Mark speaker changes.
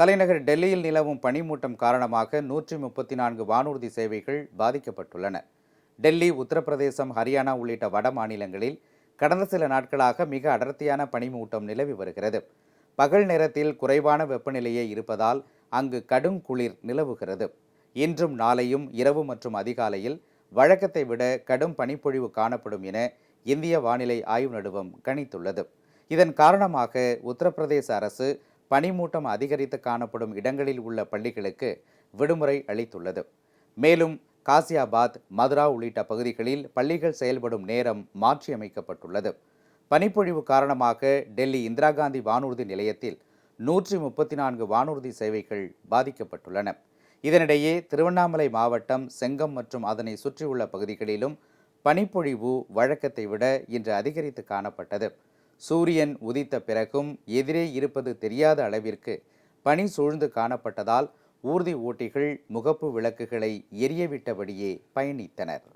Speaker 1: தலைநகர் டெல்லியில் நிலவும் பனிமூட்டம் காரணமாக நூற்றி முப்பத்தி நான்கு வானூர்தி சேவைகள் பாதிக்கப்பட்டுள்ளன. டெல்லி உத்தரப்பிரதேசம் ஹரியானா உள்ளிட்ட வட மாநிலங்களில் கடந்த சில நாட்களாக மிக அடர்த்தியான பனிமூட்டம் நிலவி வருகிறது. பகல் நேரத்தில் குறைவான வெப்பநிலையே இருப்பதால் அங்கு கடும் குளிர் நிலவுகிறது. இன்றும் நாளையும் இரவு மற்றும் அதிகாலையில் வழக்கத்தை விட கடும் பனிப்பொழிவு காணப்படும் என இந்திய வானிலை ஆய்வு நடுவம் கணித்துள்ளது. இதன் காரணமாக உத்தரப்பிரதேச அரசு பனிமூட்டம் அதிகரித்து காணப்படும் இடங்களில் உள்ள பள்ளிகளுக்கு விடுமுறை அளித்துள்ளது. மேலும் காசியாபாத் மதுரா உள்ளிட்ட பகுதிகளில் பள்ளிகள் செயல்படும் நேரம் மாற்றியமைக்கப்பட்டுள்ளது. பனிப்பொழிவு காரணமாக டெல்லி இந்திரா காந்தி வானூர்தி நிலையத்தில் நூற்றி முப்பத்தி நான்கு வானூர்தி சேவைகள் பாதிக்கப்பட்டுள்ளன. இதனிடையே திருவண்ணாமலை மாவட்டம் செங்கம் மற்றும் அதனை சுற்றியுள்ள பகுதிகளிலும் பனிப்பொழிவு வழக்கத்தை விட இன்று அதிகரித்து காணப்பட்டது. சூரியன் உதித்த பிறகும் எதிரே இருப்பது தெரியாத அளவிற்கு பனி சூழ்ந்து காணப்பட்டதால் ஊர்தி ஓட்டிகள் முகப்பு விளக்குகளை எரியவிட்டபடியே பயணித்தனர்.